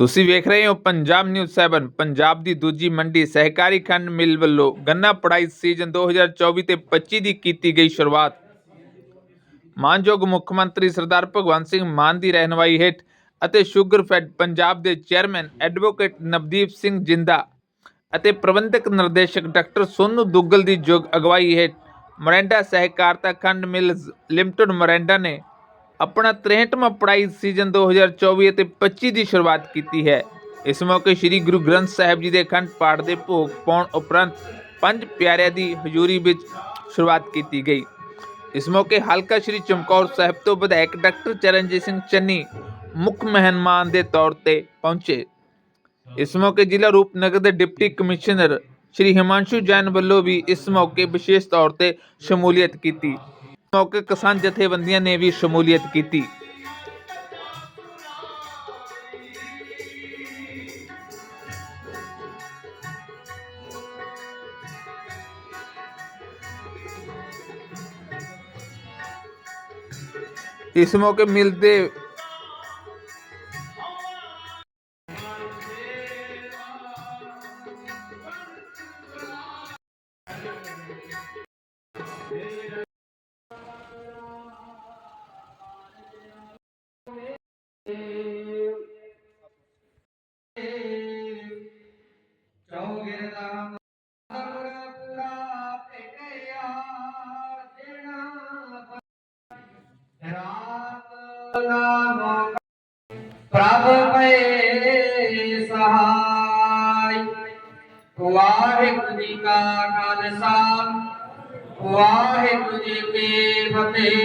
ਤੁਸੀਂ ਵੇਖ ਰਹੇ ਹੋ ਪੰਜਾਬ ਨਿਊਜ਼ 7 ਪੰਜਾਬ ਦੀ ਦੂਜੀ ਮੰਡੀ ਸਹਿਕਾਰੀ ਖੰਡ ਮਿਲ ਵੱਲੋਂ ਗੰਨਾ ਪੜਾਈ ਸੀਜ਼ਨ 2024 ਤੇ 25 ਦੀ ਕੀਤੀ ਗਈ ਸ਼ੁਰੂਆਤ। ਮਾਨਯੋਗ ਮੁੱਖ ਮੰਤਰੀ ਸਰਦਾਰ ਭਗਵੰਤ ਸਿੰਘ ਮਾਨ ਦੀ ਰਹਿਨੁਮਾਈ ਹੇਠ ਅਤੇ ਸ਼ੂਗਰਫੈਡ ਪੰਜਾਬ ਦੇ ਚੇਅਰਮੈਨ ਐਡਵੋਕੇਟ ਨਵਦੀਪ ਸਿੰਘ ਜਿੰਦਾ ਅਤੇ ਪ੍ਰਬੰਧਕ ਨਿਰਦੇਸ਼ਕ ਡਾਕਟਰ ਸੋਨੂ ਦੁੱਗਲ ਦੀ ਯੋਗ ਅਗਵਾਈ ਹੇਠ ਮੋਰਿੰਡਾ ਸਹਿਕਾਰਤਾ ਖੰਡ ਮਿਲਜ਼ ਲਿਮਟਿਡ ਮੋਰਿੰਡਾ ਨੇ ਆਪਣਾ 63ਵਾਂ ਪੜਾਈ ਸੀਜ਼ਨ 2024 ਅਤੇ 25 ਦੀ ਸ਼ੁਰੂਆਤ ਕੀਤੀ ਹੈ। ਇਸ ਮੌਕੇ ਸ੍ਰੀ ਗੁਰੂ ਗ੍ਰੰਥ ਸਾਹਿਬ ਜੀ ਦੇ ਅਖੰਡ ਪਾਠ ਦੇ ਭੋਗ ਪਾਉਣ ਉਪਰੰਤ ਪੰਜ ਪਿਆਰਿਆਂ ਦੀ ਹਜ਼ੂਰੀ ਵਿੱਚ ਸ਼ੁਰੂਆਤ ਕੀਤੀ ਗਈ। ਇਸ ਮੌਕੇ ਹਲਕਾ ਸ੍ਰੀ ਚਮਕੌਰ ਸਾਹਿਬ ਤੋਂ ਵਿਧਾਇਕ ਡਾਕਟਰ ਚਰਨਜੀਤ ਸਿੰਘ ਚੰਨੀ ਮੁੱਖ ਮਹਿਮਾਨ ਦੇ ਤੌਰ ਤੇ ਪਹੁੰਚੇ। ਇਸ ਮੌਕੇ ਜ਼ਿਲ੍ਹਾ ਰੂਪਨਗਰ ਦੇ ਡਿਪਟੀ ਕਮਿਸ਼ਨਰ ਸ਼੍ਰੀ ਹਿਮਾਂਸ਼ੂ ਜੈਨ ਵੱਲੋਂ ਵੀ ਇਸ ਮੌਕੇ ਵਿਸ਼ੇਸ਼ ਤੌਰ ਤੇ ਸ਼ਮੂਲੀਅਤ ਕੀਤੀ। ਮੌਕੇ ਕਿਸਾਨ ਜਥੇਬੰਦੀਆਂ ਨੇ ਵੀ ਸ਼ਮੂਲੀਅਤ ਕੀਤੀ। ਇਸ ਮੌਕੇ ਮਿਲਦੇ ਚੌਗਿਰਦਾ ਪ੍ਰਭ ਪਏ ਸਹਾਈ। ਵਾਹਿਗੁਰੂ ਜੀ ਕਾ ਖਾਲਸਾ ਵਾਹਿਗੁਰੂ ਜੀ ਕੀ ਫਤਿਹ।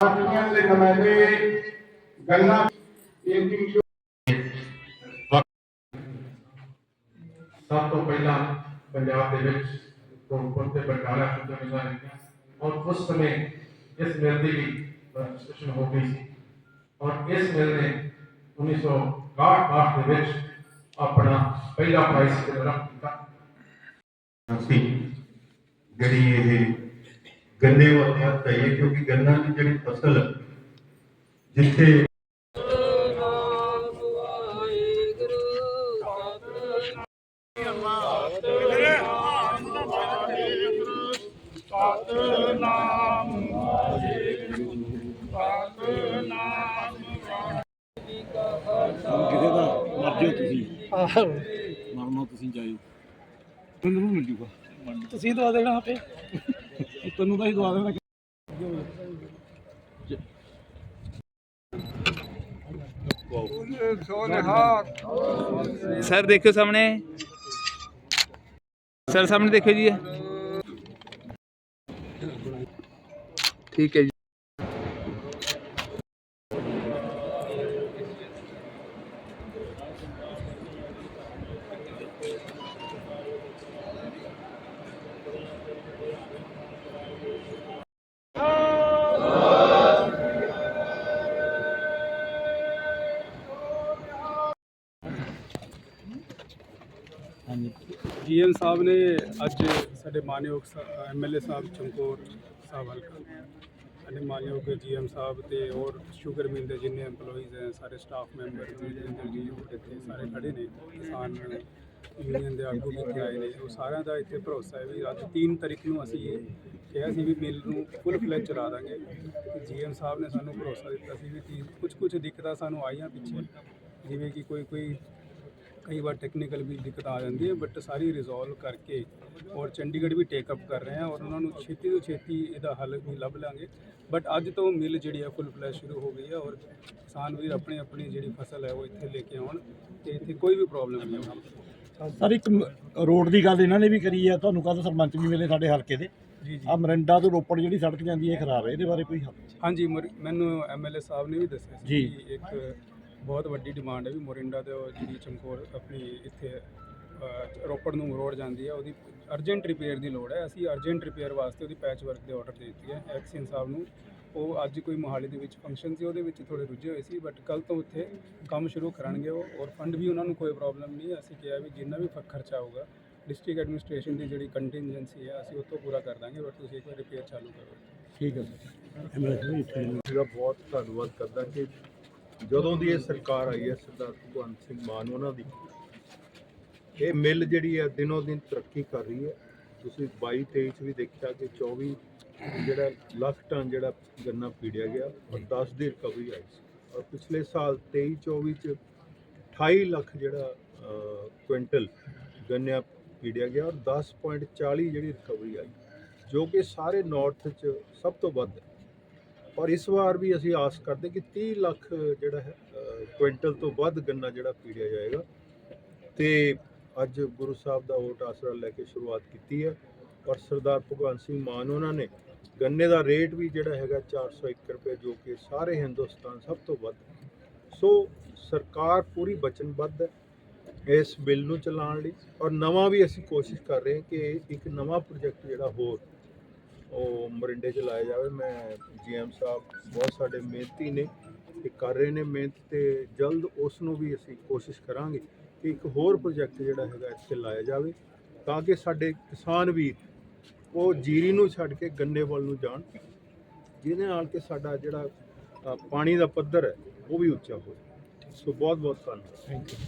ਪਾਰਟੀਆਂ ਦੇ ਨੁਮਾਇੰਦੇ ਗੰਨਾ ਪੇਂਟਿੰਗ ਸਭ ਤੋਂ ਪਹਿਲਾਂ ਪੰਜਾਬ ਦੇ ਵਿੱਚ ਕੋਲਪੁਰ ਤੇ ਬਟਾਲਾ ਸ਼ੁਰੂ ਹੋਈਆਂ ਰਹੀਆਂ ਔਰ ਉਸ ਸਮੇਂ ਇਸ ਮਿਲ ਦੀ ਵੀ ਰਜਿਸਟ੍ਰੇਸ਼ਨ ਹੋ ਗਈ ਸੀ। ਔਰ ਇਸ ਮਿਲ ਨੇ 1962 ਦੇ ਵਿੱਚ ਆਪਣਾ ਪਹਿਲਾ ਪ੍ਰਾਈਸ ਡਿਵੈਲਪ ਕੀਤਾ। ਅਸੀਂ ਜਿਹੜੀ ਇਹ ਗੰਨੇ ਵਾਲੀ ਹੱਥ ਹੈ ਕਿਉਂਕਿ ਗੰਨਾ ਦੀ ਜਿਹੜੀ ਫਸਲ ਜਿੱਥੇ ਕਿਸੇ ਦਾ ਮਰ ਜਾਓ ਤੁਸੀਂ ਮਰਨਾ ਤੁਸੀਂ ਜਾਇਓ ਤੈਨੂੰ ਮਿਲ ਜੂਗਾ ਤੁਸੀਂ ਦਵਾ ਦੇਣਾ ਆਪੇ। ਤੈਨੂੰ ਤਾਂ ਹੀ ਦਵਾ ਦੇਣਾ ਸਰ ਦੇਖੋ ਸਾਹਮਣੇ। ਸਰ, ਸਾਹਮਣੇ ਦੇਖੋ ਜੀ। ਠੀਕ ਹੈ ਜੀ। ਜੀਐਮ ਸਾਹਿਬ ਨੇ ਅੱਜ ਸਾਡੇ ਮਾਨਯੋਗ ਐਮਐਲਏ ਸਾਹਿਬ, ਚਮਕੌਰ ਸਾਹਿਬ ਹਲਕਾ, ਸਾਡੇ ਮਾਨਯੋਗ ਜੀਐਮ ਸਾਹਿਬ ਤੇ ਹੋਰ ਸ਼ੂਗਰ ਮਿਲ ਦੇ ਜਿੰਨੇ EMPLOYEES ਹੈ, ਸਾਰੇ ਸਟਾਫ ਮੈਂਬਰ ਜਿਹੜੇ ਜੀ ਇੱਥੇ, ਸਾਰੇ ਖੜੇ ਨੇ, ਕਿਸਾਨ ਯੂਨੀਅਨ ਦੇ ਆਗੂ ਵੀ ਇੱਥੇ ਆਏ ਨੇ, ਉਹ ਸਾਰਿਆਂ ਦਾ ਇੱਥੇ ਭਰੋਸਾ ਹੈ ਵੀ ਅੱਜ 3 ਤਰੀਕ ਨੂੰ ਅਸੀਂ ਇਹ ਕਿਹਾ ਸੀ ਵੀ ਮਿਲ ਨੂੰ ਫੁੱਲ ਫਲੈਜ ਚਲਾ ਦਾਂਗੇ। ਜੀਐਮ ਸਾਹਿਬ ਨੇ ਸਾਨੂੰ ਭਰੋਸਾ ਦਿੱਤਾ ਸੀ ਵੀ ਕੁਝ ਕੁਝ ਦਿੱਕਤਾਂ ਸਾਨੂੰ ਆਈਆਂ ਪਿੱਛੇ, ਜਿਵੇਂ ਕਿ ਕੋਈ ਕੋਈ ਕਈ ਵਾਰ ਟੈਕਨੀਕਲ ਵੀ ਦਿੱਕਤ ਆ ਜਾਂਦੀ ਹੈ ਬਟ ਸਾਰੀ ਰਿਜ਼ੋਲਵ ਕਰਕੇ ਔਰ ਚੰਡੀਗੜ੍ਹ ਵੀ ਟੇਕ ਅਪ ਕਰ ਰਹੇ ਹਾਂ ਔਰ ਉਹਨਾਂ ਨੂੰ ਛੇਤੀ ਤੋਂ ਛੇਤੀ ਇਹਦਾ ਹੱਲ ਵੀ ਲੱਭ ਲਾਂਗੇ। ਬਟ ਅੱਜ ਤੋਂ ਮਿਲ ਜਿਹੜੀ ਹੈ ਫੁੱਲ ਫਲੈਸ਼ ਸ਼ੁਰੂ ਹੋ ਗਈ ਹੈ ਔਰ ਕਿਸਾਨ ਵੀਰ ਆਪਣੀ ਆਪਣੀ ਜਿਹੜੀ ਫਸਲ ਹੈ ਉਹ ਇੱਥੇ ਲੈ ਕੇ ਆਉਣ ਤੇ ਇੱਥੇ ਕੋਈ ਵੀ ਪ੍ਰੋਬਲਮ ਨਹੀਂ ਆਉਣੀ ਸਰ ਇੱਕ ਰੋਡ ਦੀ ਗੱਲ ਇਹਨਾਂ ਨੇ ਵੀ ਕਰੀ ਹੈ ਤੁਹਾਨੂੰ ਕੱਲ ਸਰਪੰਚ ਵੀ ਮਿਲੇ ਸਾਡੇ ਹਲਕੇ ਦੇ। ਜੀ ਜੀ। ਆ ਮਰਿੰਡਾ ਤੋਂ ਰੋਪੜ ਜਿਹੜੀ ਸੜਕ ਜਾਂਦੀ ਹੈ ਖਰਾਬ ਹੈ ਇਹਦੇ ਬਾਰੇ ਕੋਈ ਹਾਂਜੀ ਮੈਨੂੰ ਐਮਐਲਏ ਸਾਹਿਬ ਨੇ ਵੀ ਦੱਸਿਆ ਸੀ ਜੀ। ਕਿ ਇੱਕ ਬਹੁਤ ਵੱਡੀ ਡਿਮਾਂਡ ਹੈ ਵੀ ਮੋਰਿੰਡਾ ਤੇ ਉਹ ਜਿਹੜੀ ਚਮਕੌਰ ਆਪਣੀ ਇੱਥੇ ਅ, ਰੋਪੜ ਨੂੰ ਰੋਡ ਜਾਂਦੀ ਹੈ ਉਹਦੀ ਅਰਜੈਂਟ ਰਿਪੇਅਰ ਦੀ ਲੋੜ ਹੈ। ਅਸੀਂ ਅਰਜੈਂਟ ਰਿਪੇਅਰ ਵਾਸਤੇ ਉਹਦੀ ਪੈਚ ਵਰਕ ਦੇ ਆਰਡਰ ਦੇ ਦਿੱਤੀ ਹੈ। ਐਕਸੀਅਨ ਸਾਹਿਬ ਨੂੰ ਉਹ ਅੱਜ ਕੋਈ ਮੋਹਾਲੀ ਦੇ ਵਿੱਚ ਫੰਕਸ਼ਨ ਸੀ ਉਹਦੇ ਵਿੱਚ ਥੋੜੇ ਰੁੱਝੇ ਹੋਏ ਸੀ ਬਟ ਕੱਲ ਤੋਂ ਉੱਥੇ ਕੰਮ ਸ਼ੁਰੂ ਕਰਨਗੇ ਉਹ ਔਰ ਫੰਡ ਵੀ ਉਹਨਾਂ ਨੂੰ ਕੋਈ ਪ੍ਰੋਬਲਮ ਨਹੀਂ ਹੈ। ਅਸੀਂ ਕਿਹਾ ਵੀ ਜਿੰਨਾ ਵੀ ਫ- ਖਰਚਾ ਹੋਊਗਾ ਡਿਸਟ੍ਰਿਕਟ ਐਡਮਿਨਿਸਟ੍ਰੇਸ਼ਨ ਦੀ ਜਿਹੜੀ ਕੰਟੀਨਜੈਂਸੀ ਹੈ ਅਸੀਂ ਉਹ ਤੋਂ ਪੂਰਾ ਕਰ ਦਾਂਗੇ ਬਟ ਤੁਸੀਂ ਇੱਕ ਵਾਰ ਰਿਪੇਅਰ ਚਾਲੂ ਕਰੋ। ਠੀਕ ਹੈ ਸਰ। ਇੱਥੇ ਦਾ ਬਹੁਤ ਧੰਨਵਾਦ ਕਰਦਾ ਕਿ ਜਦੋਂ ਦੀ ਇਹ ਸਰਕਾਰ ਆਈ ਹੈ, ਸਰਦਾਰ ਭਗਵੰਤ ਸਿੰਘ ਮਾਨ, ਉਹਨਾਂ ਦੀ, ਇਹ ਮਿੱਲ ਜਿਹੜੀ ਹੈ ਦਿਨੋ ਦਿਨ ਤਰੱਕੀ ਕਰ ਰਹੀ ਹੈ। ਤੁਸੀਂ 22 23 ਚ ਵੀ ਦੇਖਿਆ ਕਿ 24 ਜਿਹੜਾ ਲੱਖ ਟਨ ਜਿਹੜਾ ਗੰਨਾ ਪੀੜਿਆ ਗਿਆ ਔਰ 10 ਦੀ ਰਿਕਵਰੀ ਆਈ ਸੀ। ਔਰ ਪਿਛਲੇ ਸਾਲ 23 24 ਚ 28 ਲੱਖ ਜਿਹੜਾ ਕੁਇੰਟਲ ਗੰਨਿਆ ਪੀੜਿਆ ਗਿਆ ਔਰ 10.40 ਜਿਹੜੀ ਰਿਕਵਰੀ ਆਈ, ਜੋ ਕਿ ਸਾਰੇ ਨਾਰਥ ਚ ਸਭ ਤੋਂ ਵੱਧ ਹੈ। ਔਰ ਇਸ ਵਾਰ ਵੀ ਅਸੀਂ ਆਸ ਕਰਦੇ ਕਿ 30 ਲੱਖ ਜਿਹੜਾ ਹੈ ਕੁਇੰਟਲ ਤੋਂ ਵੱਧ ਗੰਨਾ ਜਿਹੜਾ ਪੀੜਿਆ ਜਾਏਗਾ। ਤੇ ਅੱਜ ਗੁਰੂ ਸਾਹਿਬ ਦਾ ਓਟ ਆਸਰਾ ਲੈ ਕੇ ਸ਼ੁਰੂਆਤ ਕੀਤੀ ਹੈ ਔਰ ਸਰਦਾਰ ਭਗਵੰਤ ਸਿੰਘ ਮਾਨ ਉਹਨਾਂ ਨੇ ਗੰਨੇ ਦਾ ਰੇਟ ਵੀ ਜਿਹੜਾ ਹੈਗਾ 401 ਰੁਪਏ, ਜੋ ਕਿ ਸਾਰੇ ਹਿੰਦੁਸਤਾਨ ਸਭ ਤੋਂ ਵੱਧ। ਸੋ ਸਰਕਾਰ ਪੂਰੀ ਵਚਨਬੱਧ ਹੈ ਇਸ ਬਿੱਲ ਨੂੰ ਚਲਾਉਣ ਲਈ ਔਰ ਨਵਾਂ ਵੀ ਅਸੀਂ ਕੋਸ਼ਿਸ਼ ਕਰ ਰਹੇ ਹਾਂ ਕਿ ਇੱਕ ਨਵਾਂ ਪ੍ਰੋਜੈਕਟ ਜਿਹੜਾ ਹੋਰ ਉਹ ਮਰਿੰਡੇ ਚ ਲਾਇਆ ਜਾਵੇ। ਮੈਂ ਜੀਐਮ ਸਾਹਿਬ ਬਹੁਤ ਸਾਡੇ ਮਿਹਨਤੀ ਨੇ ਇਹ ਕਰ ਰਹੇ ਨੇ ਮਿਹਨਤ ਤੇ ਜਲਦ ਉਸ ਨੂੰ ਵੀ ਅਸੀਂ ਕੋਸ਼ਿਸ਼ ਕਰਾਂਗੇ ਕਿ ਇੱਕ ਹੋਰ ਪ੍ਰੋਜੈਕਟ ਜਿਹੜਾ ਹੈਗਾ ਇੱਥੇ ਲਾਇਆ ਜਾਵੇ ਤਾਂ ਕਿ ਸਾਡੇ ਕਿਸਾਨ ਵੀਰ ਉਹ ਜੀਰੀ ਨੂੰ ਛੱਡ ਕੇ ਗੰਨੇ ਵੱਲ ਨੂੰ ਜਾਣ, ਜਿਹਦੇ ਨਾਲ ਕਿ ਸਾਡਾ ਜਿਹੜਾ ਪਾਣੀ ਦਾ ਪੱਧਰ ਹੈ, ਉਹ ਵੀ ਉੱਚਾ ਹੋਵੇ। ਸੋ ਬਹੁਤ ਬਹੁਤ ਧੰਨਵਾਦ। Thank you